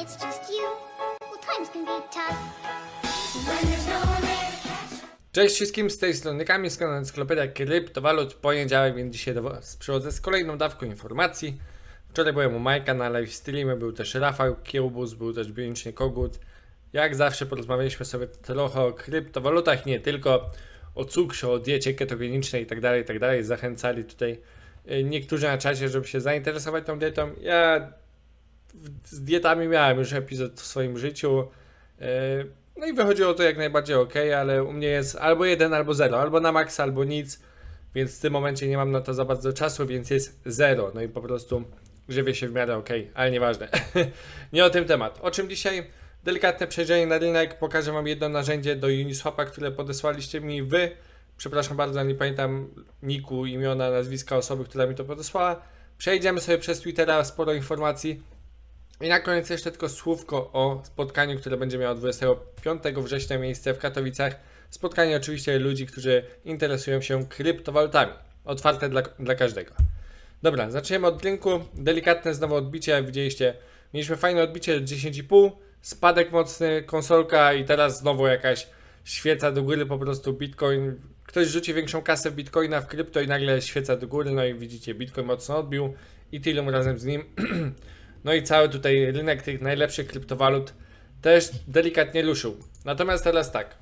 it's just you, well, times can be tough. When there's no one there to catch Cześć wszystkim, z tej strony Kamil, z kanału Encyklopedia Kryptowalut, poniedziałek, więc dzisiaj do Was przychodzę z kolejną dawką informacji. Wczoraj byłem u Majka na live streamie, był też Rafał Kiełbus, był też Bioniczny Kogut. Jak zawsze porozmawialiśmy sobie trochę o kryptowalutach, nie tylko o cukrze, o diecie ketogenicznej itd., itd. Zachęcali tutaj y, niektórzy na czacie, żeby się zainteresować tą dietą. Ja z dietami miałem już epizod w swoim życiu. Yy, No i wychodziło to jak najbardziej ok, ale u mnie jest albo jeden, albo zero, albo na maks, albo nic, więc w tym momencie nie mam na to za bardzo czasu, więc jest zero. No i po prostu żywię się w miarę ok, ale nieważne. nie o tym temat. O czym dzisiaj? Delikatne przejrzenie na rynek. Pokażę Wam jedno narzędzie do Uniswapa, które podesłaliście mi Wy. Przepraszam bardzo, nie pamiętam niku, imiona, nazwiska osoby, która mi to podesłała. Przejdziemy sobie przez Twittera sporo informacji. I na koniec jeszcze tylko słówko o spotkaniu, które będzie miało 25 września miejsce w Katowicach. Spotkanie oczywiście ludzi, którzy interesują się kryptowalutami. Otwarte dla, dla każdego. Dobra, zaczniemy od linku. Delikatne znowu odbicie, widzieliście. Mieliśmy fajne odbicie 10,5, spadek mocny, konsolka i teraz znowu jakaś świeca do góry, po prostu Bitcoin. Ktoś rzuci większą kasę w Bitcoina, w krypto i nagle świeca do góry, no i widzicie, Bitcoin mocno odbił. Ethereum razem z nim. No i cały tutaj rynek tych najlepszych kryptowalut też delikatnie ruszył. Natomiast teraz tak.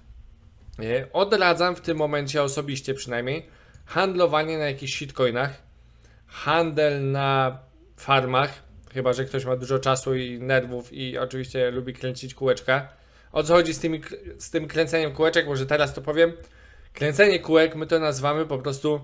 e, Odradzam w tym momencie osobiście przynajmniej handlowanie na jakichś shitcoinach, handel na farmach, chyba że ktoś ma dużo czasu i nerwów i oczywiście lubi kręcić kółeczka. O co chodzi z, tymi, z tym kręceniem kółeczek? Może teraz to powiem. Kręcenie kółek my to nazywamy po prostu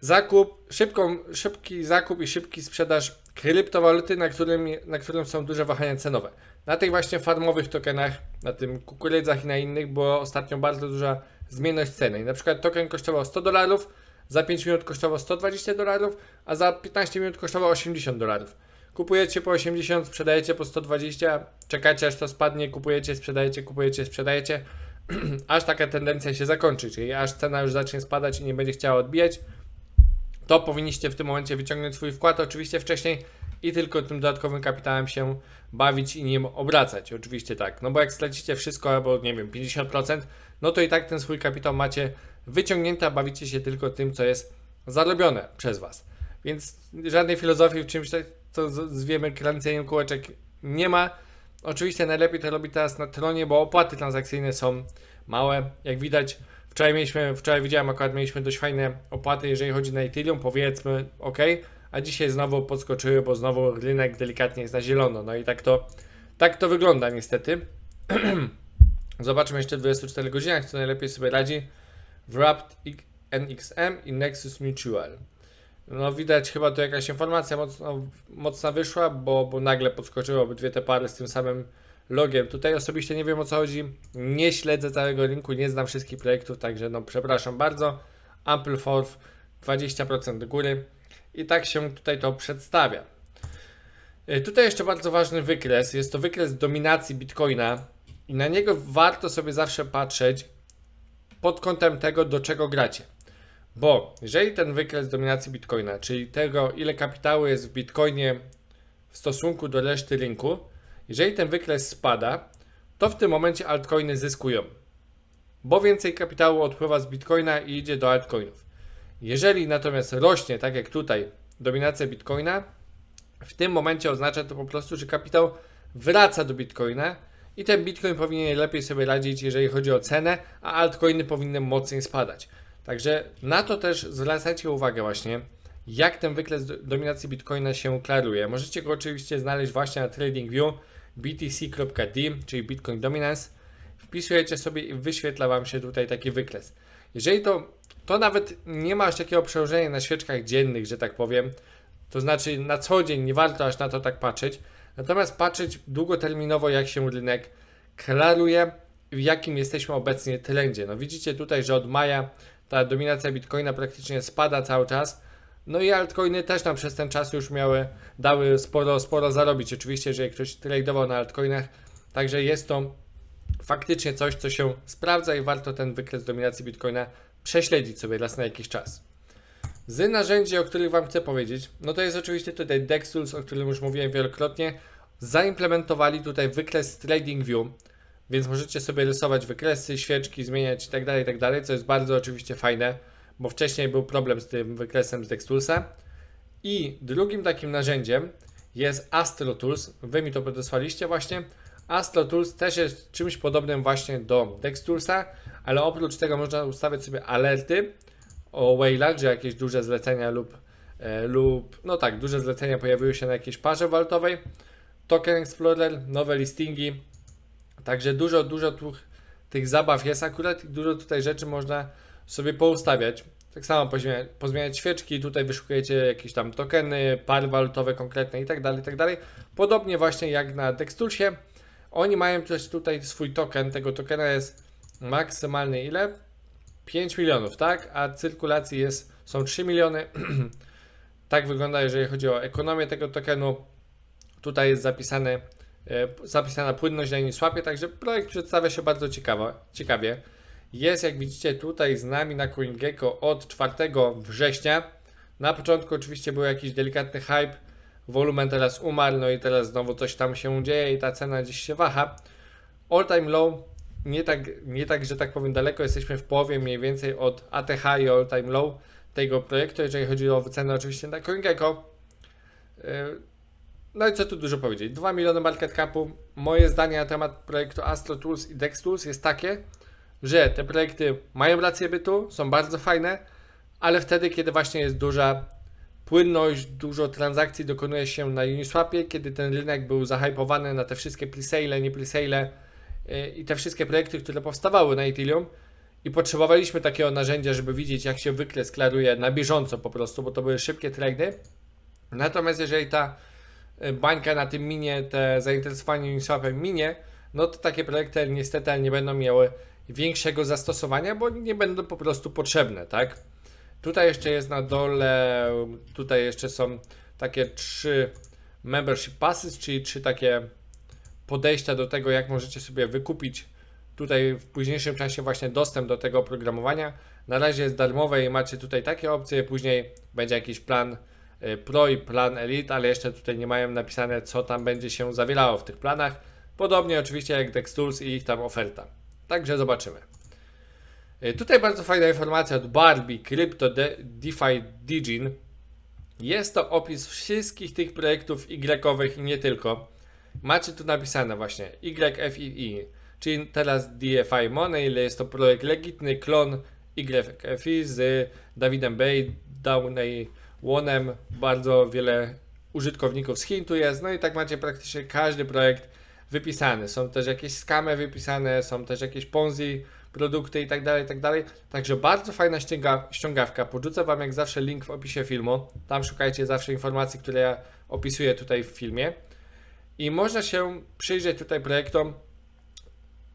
zakup, szybką, szybki zakup i szybki sprzedaż kryptowaluty, na którym, na którym są duże wahania cenowe. Na tych właśnie farmowych tokenach, na tym kukurydzach i na innych była ostatnio bardzo duża zmienność ceny. I na przykład token kosztował 100 dolarów, za 5 minut kosztował 120 dolarów, a za 15 minut kosztował 80 dolarów. Kupujecie po 80, sprzedajecie po 120, czekacie aż to spadnie, kupujecie, sprzedajecie, kupujecie, sprzedajecie, aż taka tendencja się zakończy, czyli aż cena już zacznie spadać i nie będzie chciała odbijać to powinniście w tym momencie wyciągnąć swój wkład, oczywiście wcześniej i tylko tym dodatkowym kapitałem się bawić i nim obracać. Oczywiście tak, no bo jak stracicie wszystko albo nie wiem 50%, no to i tak ten swój kapitał macie wyciągnięty, a bawicie się tylko tym, co jest zarobione przez Was. Więc żadnej filozofii w czymś, tak, co zwiemy kręceniem kółeczek nie ma. Oczywiście najlepiej to robi teraz na tronie, bo opłaty transakcyjne są małe. Jak widać, wczoraj mieliśmy, wczoraj widziałem akurat mieliśmy dość fajne opłaty, jeżeli chodzi na Ethereum, powiedzmy ok, a dzisiaj znowu podskoczyły, bo znowu rynek delikatnie jest na zielono. No i tak to, tak to wygląda niestety. Zobaczmy jeszcze w 24 godzinach, co najlepiej sobie radzi Wrapped NXM i Nexus Mutual. No widać chyba tu jakaś informacja mocno, mocna wyszła, bo, bo nagle podskoczyły obydwie te pary z tym samym logiem. Tutaj osobiście nie wiem o co chodzi, nie śledzę całego rynku, nie znam wszystkich projektów, także no przepraszam bardzo. Ample Forth 20% do góry i tak się tutaj to przedstawia. E, Tutaj jeszcze bardzo ważny wykres, jest to wykres dominacji Bitcoina i na niego warto sobie zawsze patrzeć pod kątem tego, do czego gracie. Bo jeżeli ten wykres dominacji Bitcoina, czyli tego, ile kapitału jest w Bitcoinie w stosunku do reszty rynku, jeżeli ten wykres spada, to w tym momencie altcoiny zyskują. Bo więcej kapitału odpływa z Bitcoina i idzie do altcoinów. Jeżeli natomiast rośnie, tak jak tutaj, dominacja Bitcoina, w tym momencie oznacza to po prostu, że kapitał wraca do Bitcoina i ten Bitcoin powinien lepiej sobie radzić, jeżeli chodzi o cenę, a altcoiny powinny mocniej spadać. Także na to też zwracajcie uwagę właśnie, jak ten wykres do- dominacji Bitcoina się klaruje. Możecie go oczywiście znaleźć właśnie na TradingView btc.d, czyli Bitcoin Dominance. Wpisujecie sobie i wyświetla Wam się tutaj taki wykres. Jeżeli to, to nawet nie ma aż takiego przełożenia na świeczkach dziennych, że tak powiem, to znaczy na co dzień nie warto aż na to tak patrzeć, natomiast patrzeć długoterminowo, jak się rynek klaruje, w jakim jesteśmy obecnie trendzie. No widzicie tutaj, że od maja ta dominacja Bitcoina praktycznie spada cały czas. No i altcoiny też nam przez ten czas już miały, dały sporo, sporo zarobić. Oczywiście, jeżeli ktoś tradeował na altcoinach, także jest to faktycznie coś, co się sprawdza i warto ten wykres dominacji Bitcoina prześledzić sobie raz na jakiś czas. Z narzędzi, o których Wam chcę powiedzieć, no to jest oczywiście tutaj Dextools, o którym już mówiłem wielokrotnie. zaimplementowali tutaj wykres TradingView, więc możecie sobie rysować wykresy, świeczki, zmieniać itd., itd., co jest bardzo oczywiście fajne, bo wcześniej był problem z tym wykresem z Dextulsa. I drugim takim narzędziem jest Astro Tools. Wy mi to podesłaliście właśnie. Astro Tools też jest czymś podobnym właśnie do Dextulsa, ale oprócz tego można ustawiać sobie alerty o whale'ach, że jakieś duże zlecenia lub, e, lub no tak, duże zlecenia pojawiły się na jakiejś parze walutowej. Token Explorer, nowe listingi. Także dużo, dużo tu, tych zabaw jest akurat dużo tutaj rzeczy można sobie poustawiać. Tak samo pozmieniać, pozmieniać świeczki, tutaj wyszukujecie jakieś tam tokeny, pary walutowe konkretne i tak dalej, tak dalej. Podobnie właśnie jak na Dextulsie. Oni mają też tutaj swój token, tego tokena jest maksymalny ile? 5 milionów, tak? A cyrkulacji jest, są 3 miliony. tak wygląda, jeżeli chodzi o ekonomię tego tokenu. Tutaj jest zapisane, e, zapisana płynność na Uniswapie, także projekt przedstawia się bardzo ciekawa, ciekawie. Jest, jak widzicie, tutaj z nami na CoinGecko od 4 września. Na początku oczywiście był jakiś delikatny hype, wolumen teraz umarł, no i teraz znowu coś tam się dzieje i ta cena gdzieś się waha. All time low, nie tak, nie tak, że tak powiem daleko, jesteśmy w połowie mniej więcej od ATH i all time low tego projektu, jeżeli chodzi o wycenę oczywiście na CoinGecko. Yy, No i co tu dużo powiedzieć, 2 miliony market capu. Moje zdanie na temat projektu Astro Tools i Dex Tools jest takie, że te projekty mają rację bytu, są bardzo fajne, ale wtedy, kiedy właśnie jest duża płynność, dużo transakcji dokonuje się na Uniswapie, kiedy ten rynek był zahypowany na te wszystkie presale, nie presale yy, i te wszystkie projekty, które powstawały na Ethereum i potrzebowaliśmy takiego narzędzia, żeby widzieć jak się wykres klaruje na bieżąco po prostu, bo to były szybkie trady. Natomiast jeżeli ta y, bańka na tym minie, te zainteresowanie Uniswapem minie, no to takie projekty niestety nie będą miały większego zastosowania, bo nie będą po prostu potrzebne, tak? Tutaj jeszcze jest na dole, tutaj jeszcze są takie trzy membership passes, czyli trzy takie podejścia do tego, jak możecie sobie wykupić tutaj w późniejszym czasie właśnie dostęp do tego oprogramowania. Na razie jest darmowe i macie tutaj takie opcje, później będzie jakiś plan y, Pro i plan Elite, ale jeszcze tutaj nie mają napisane, co tam będzie się zawierało w tych planach. Podobnie oczywiście jak Dextools i ich tam oferta. Także zobaczymy. Y, Tutaj bardzo fajna informacja od Barbie Crypto De- DeFi Digin. Jest to opis wszystkich tych projektów Y-owych i nie tylko. Macie tu napisane właśnie YFII, czyli teraz DFI Money, ile jest to projekt legitny, klon YFI z Dawidem Bay, Downey Łonem, bardzo wiele użytkowników z Chin tu jest, no i tak macie praktycznie każdy projekt wypisany. Są też jakieś skamy wypisane, są też jakieś Ponzi produkty i tak dalej, i tak dalej. Także bardzo fajna ściąga, ściągawka. Podrzucę Wam jak zawsze link w opisie filmu. Tam szukajcie zawsze informacji, które ja opisuję tutaj w filmie. I można się przyjrzeć tutaj projektom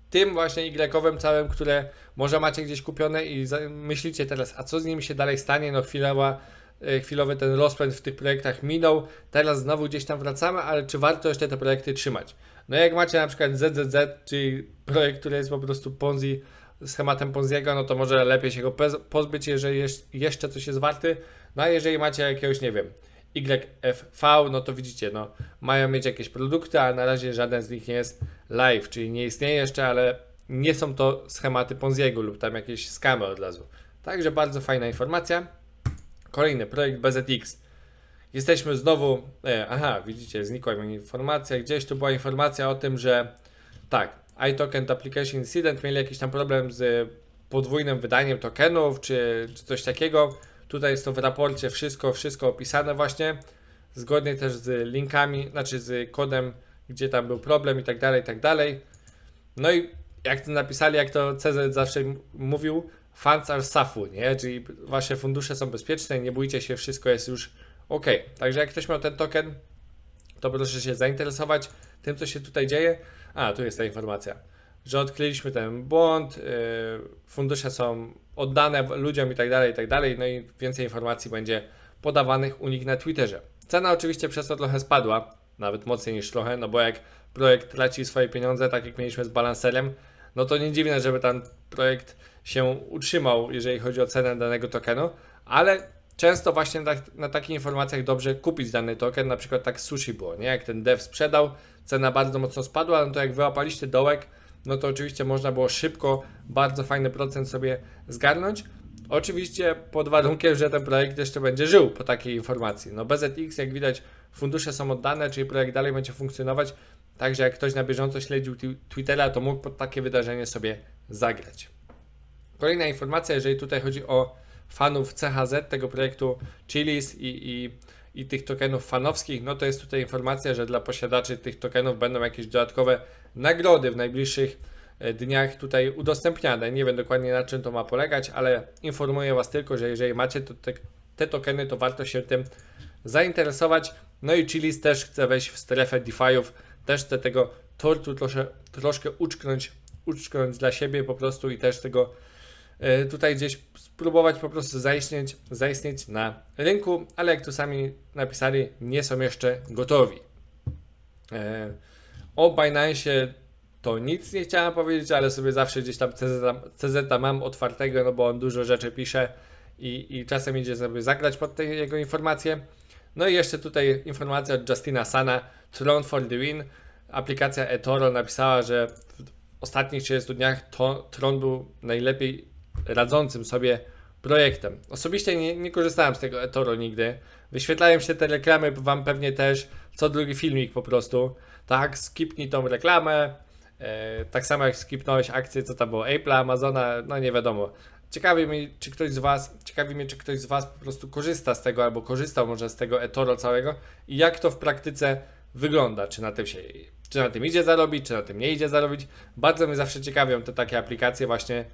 tym właśnie Y-owym całym, które może macie gdzieś kupione i myślicie teraz, a co z nimi się dalej stanie? No chwilowa, e, chwilowy ten rozpęd w tych projektach minął, teraz znowu gdzieś tam wracamy, ale czy warto jeszcze te projekty trzymać? No jak macie na przykład ZZZ, czyli projekt, który jest po prostu Ponzi, schematem Ponziego, no to może lepiej się go pozbyć, jeżeli jeż- jeszcze coś jest warty. No a jeżeli macie jakiegoś, nie wiem, YFV, no to widzicie, no mają mieć jakieś produkty, a na razie żaden z nich nie jest live, czyli nie istnieje jeszcze, ale nie są to schematy Ponziego lub tam jakieś skamy od razu. Także bardzo fajna informacja. Kolejny projekt BZX. Jesteśmy znowu. E, aha, widzicie, znikła mi informacja. Gdzieś tu była informacja o tym, że tak, iToken Application Incident mieli jakiś tam problem z podwójnym wydaniem tokenów, czy, czy coś takiego. Tutaj jest to w raporcie wszystko, wszystko opisane właśnie. Zgodnie też z linkami, znaczy z kodem, gdzie tam był problem i tak dalej, i tak dalej. No i jak to napisali, jak to CZ zawsze mówił, funds are safe, nie? Czyli wasze fundusze są bezpieczne, nie bójcie się, wszystko jest już ok. Także jak ktoś miał ten token, to proszę się zainteresować tym, co się tutaj dzieje. A, tu jest ta informacja, że odkryliśmy ten błąd, yy, fundusze są oddane ludziom i tak dalej, i tak dalej, no i więcej informacji będzie podawanych u nich na Twitterze. Cena oczywiście przez to trochę spadła, nawet mocniej niż trochę, no bo jak projekt traci swoje pieniądze, tak jak mieliśmy z balanserem, no to nie dziwne, żeby ten projekt się utrzymał, jeżeli chodzi o cenę danego tokenu, ale często właśnie na, na takich informacjach dobrze kupić dany token, na przykład tak sushi było, nie? Jak ten dev sprzedał, cena bardzo mocno spadła, no to jak wyłapaliście dołek, no to oczywiście można było szybko bardzo fajny procent sobie zgarnąć. Oczywiście pod warunkiem, że ten projekt jeszcze będzie żył po takiej informacji. No BZX, jak widać, fundusze są oddane, czyli projekt dalej będzie funkcjonować. Także jak ktoś na bieżąco śledził twi- Twittera, to mógł pod takie wydarzenie sobie zagrać. Kolejna informacja, jeżeli tutaj chodzi o fanów CHZ, tego projektu Chilis i, i, i tych tokenów fanowskich, no to jest tutaj informacja, że dla posiadaczy tych tokenów będą jakieś dodatkowe nagrody w najbliższych e, dniach tutaj udostępniane. Nie wiem dokładnie na czym to ma polegać, ale informuję Was tylko, że jeżeli macie te, te tokeny, to warto się tym zainteresować. No i Chilis też chce wejść w strefę DeFi'ów, też chce tego tortu trosze, troszkę uczknąć, uczknąć dla siebie po prostu i też tego tutaj gdzieś spróbować po prostu zaistnieć, zaistnieć na rynku, ale jak tu sami napisali, nie są jeszcze gotowi. E, O Binance to nic nie chciałem powiedzieć, ale sobie zawsze gdzieś tam CZ mam otwartego, no bo on dużo rzeczy pisze i, i czasem idzie sobie zagrać pod te jego informacje. No i jeszcze tutaj informacja od Justina Sana, Tron for the win. Aplikacja eToro napisała, że w ostatnich 30 dniach to, Tron był najlepiej radzącym sobie projektem. Osobiście nie, nie korzystałem z tego eToro nigdy. Wyświetlają się te reklamy wam pewnie też co drugi filmik po prostu. Tak, skipnij tą reklamę. E, tak samo jak skipnąłeś akcję, co tam było, Apple'a, Amazona, no nie wiadomo. Ciekawi mnie, czy ktoś z Was, ciekawi mnie, czy ktoś z Was po prostu korzysta z tego, albo korzystał może z tego eToro całego i jak to w praktyce wygląda, czy na tym się, czy na tym idzie zarobić, czy na tym nie idzie zarobić. Bardzo mnie zawsze ciekawią te takie aplikacje właśnie,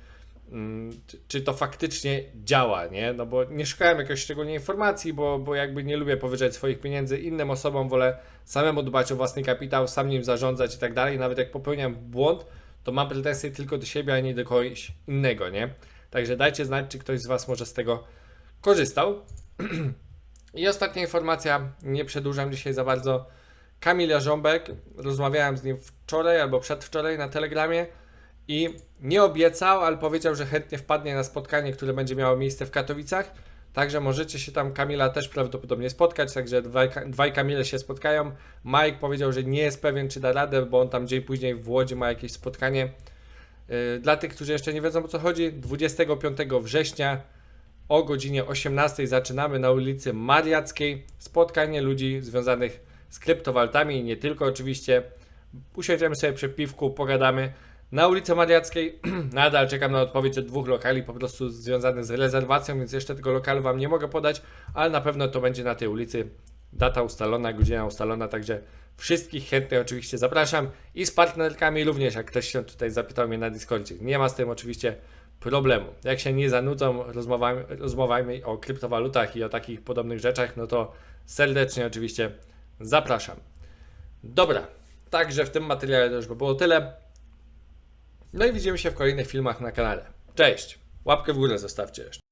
czy, czy to faktycznie działa, nie? No bo nie szukałem jakiejś szczególnej informacji, bo, bo jakby nie lubię powyżać swoich pieniędzy innym osobom, wolę samemu dbać o własny kapitał, sam nim zarządzać i tak dalej. Nawet jak popełniam błąd, to mam pretensje tylko do siebie, a nie do kogoś innego, nie? Także dajcie znać, czy ktoś z Was może z tego korzystał. I ostatnia informacja, nie przedłużam dzisiaj za bardzo. Kamil Jarząbek, rozmawiałem z nim wczoraj albo przedwczoraj na Telegramie i nie obiecał, ale powiedział, że chętnie wpadnie na spotkanie, które będzie miało miejsce w Katowicach. Także możecie się tam Kamila też prawdopodobnie spotkać, także dwaj, dwaj Kamile się spotkają. Mike powiedział, że nie jest pewien, czy da radę, bo on tam dzień później w Łodzi ma jakieś spotkanie. Yy, Dla tych, którzy jeszcze nie wiedzą o co chodzi, 25 września o godzinie 18 zaczynamy na ulicy Mariackiej spotkanie ludzi związanych z kryptowalutami i nie tylko oczywiście. Usiądziemy sobie przy piwku, pogadamy. Na ulicy Mariackiej nadal czekam na odpowiedź od dwóch lokali po prostu związanych z rezerwacją, więc jeszcze tego lokalu Wam nie mogę podać, ale na pewno to będzie na tej ulicy. Data ustalona, godzina ustalona, także wszystkich chętnych oczywiście zapraszam i z partnerkami również, jak ktoś się tutaj zapytał mnie na Discordzie. Nie ma z tym oczywiście problemu. Jak się nie zanudzą rozmowami, rozmowami o kryptowalutach i o takich podobnych rzeczach, no to serdecznie oczywiście zapraszam. Dobra, także w tym materiale to już by było tyle. No i widzimy się w kolejnych filmach na kanale. Cześć! Łapkę w górę zostawcie jeszcze.